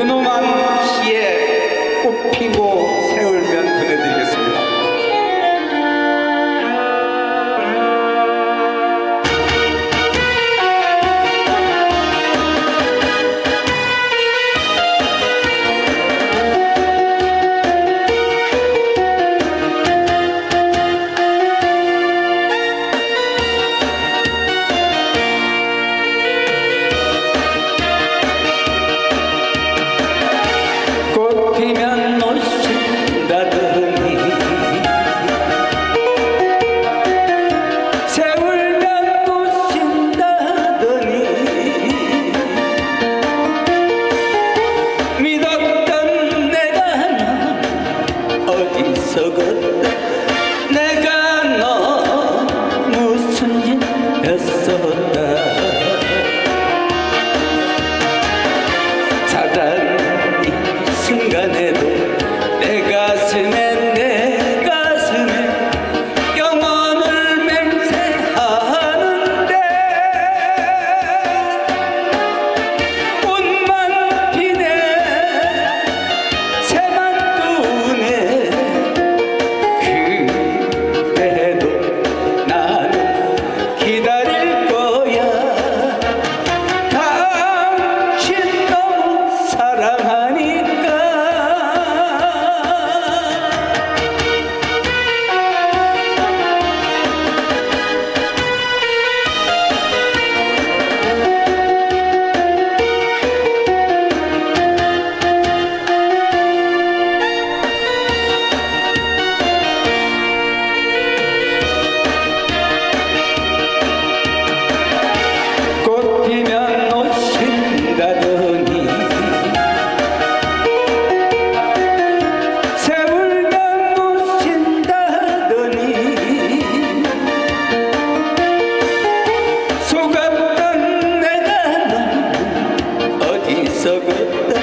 그놈한 씨에 꽃피고 Yes, sir. Money. so good.